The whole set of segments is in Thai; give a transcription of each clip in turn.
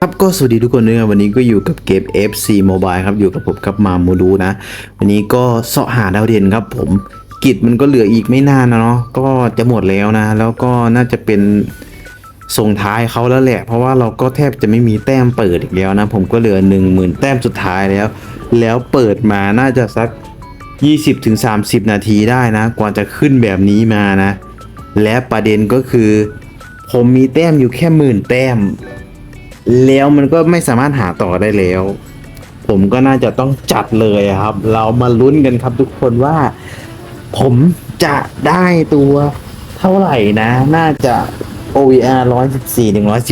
ครับก็สวัสดีทุกคนด้วยครับวันนี้ก็อยู่กับเกม FC Mobile ครับอยู่กับผมกับมาโมดูนะ วันนี้ก็เสาะหาดาวเด่นครับผมกิจมันก็เหลืออีกไม่นานนะเนาะก็จะหมดแล้วนะ แล้วก็น่าจะเป็นส่งท้ายเขาแล้วแหละ เพราะว่าเราก็แทบจะไม่มีแต้มเปิดอีกแล้วนะ ผมก็เหลือ 1 0,000 แต้มสุดท้ายแล้ว แล้วเปิดมาน่าจะสัก 20-30 นาทีได้นะ กว่าจะขึ้นแบบนี้มานะ และประเด็นก็คือ ผมมีแต้มอยู่แค่หมื่นแต้ม แล้วมันก็ไม่สามารถหาต่อได้แล้ว ผมก็น่าจะต้องจัดเลยครับ เรามาลุ้นกันครับทุกคนว่า ผมจะได้ตัวเท่าไหร่นะ น่าจะ OVR 114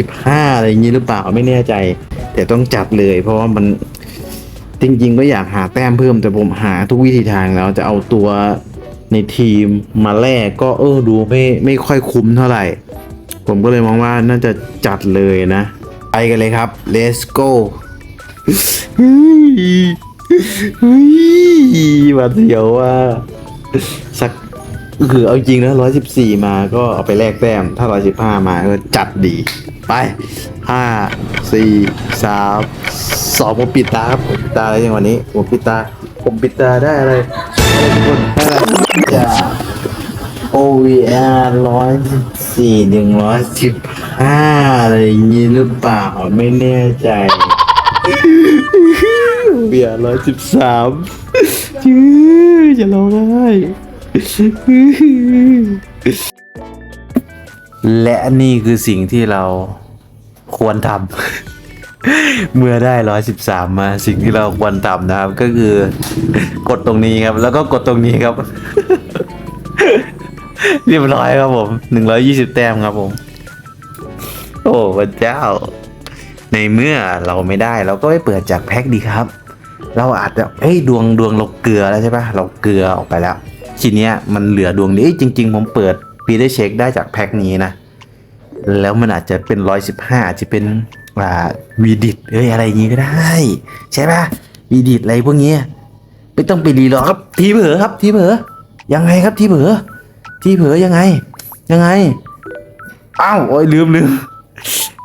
115 อะไรอย่างนี้หรือเปล่าไม่แน่ใจ แต่ต้องจัดเลย เพราะว่ามันจริง ๆ ก็อยากหาแต้มเพิ่มแต่ผมหาทุกวิธีทางแล้วจะเอาตัวในทีมมาแลกก็เออดูไม่ไม่ค่อยคุ้มเท่าไหร่ ผมก็เลยมองว่าน่าจะจัดเลยนะ ไปกันเลยครับ let's go เฮ้ยเฮ้ยหวาเสียวว่าสักคือเอาจริงนะร้อยสิบสี่มาก็เอาไปแลกแต้ม ถ้าร้อยสิบห้ามาก็จัดดี ไปห้าสี่สามสองผมปิดตาครับผมปิดตาอะไรอย่างวันนี้ผมปิดตา ผมปิดตาได้อะไรได้ทุกคนได้จะ OVR ร้อยสิบสี่หนึ่งร้อยสิบ ห้าอะไรอย่างงี้หรือเปล่าไม่แน่ใจ OVR ร้อยสิบสามจื้อจะร้องไห้และนี่คือสิ่งที่เราควรทำ เมื่อได้ร้อยสิบสามมาสิ่งที่เราควรทำนะครับ ก็คือกดตรงนี้ครับ แล้วก็กดตรงนี้ครับ เรียบร้อยครับผมหนึ่งร้อยี่สิบแต้มครับผม โอ้พระเจ้า ในเมื่อเราไม่ได้เราก็ไปเปิดจากแพ็คดีครับ เราอาจจะเฮ้ยดวงดวงเราเกลือแล้วใช่ปะเราเกลือออกไปแล้ว ทีเนี้ยมันเหลือดวงนี้จริง ๆ ผมเปิดปีได้เช็คได้จากแพ็คนี้นะ แล้วมันอาจจะเป็นร้อยสิบห้าอาจจะเป็นอ่าวีดิตเอ้ยอะไรอย่างงี้ก็ได้ ใช่ปะวีดิตอะไรพวกนี้ไม่ต้องไปรีหรอกครับ ทีเผลอครับทีเผลอยังไงครับทีเผลอทีเผลอยังไง ยังไงอ้าวโอ้ยลืมลืม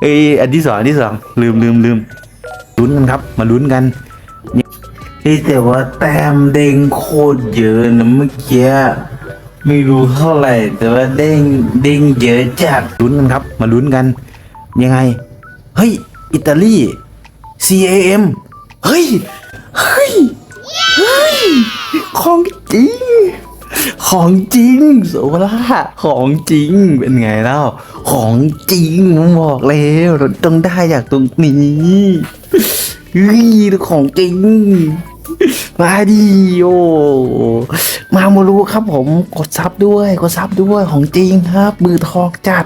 เอ้ยอันที่สองอันที่สองลืมลืมลืมลุ้นกันครับ มาลุ้นกันเฮ้ยแต่ว่าแต้มเด้งโคตรเยอะนะเมื่อกี้ไม่รู้เท่าไหร่ แต่ว่าเด้งเด้งเยอะจัดลุ้นกันครับ มาลุ้นกัน ยังไง เฮ้ย อิตาลี CAM เฮ้ย เฮ้ย เฮ้ย ของจริง ของจริงโซล่าของจริงเป็นไงเล่าของจริงผมบอกแล้วต้องได้อยากตรงนี้เฮ้ยของจริงมาดิโอมาโมรูครับผมกดซับด้วยกดซับด้วยของจริงครับ มือทองจัด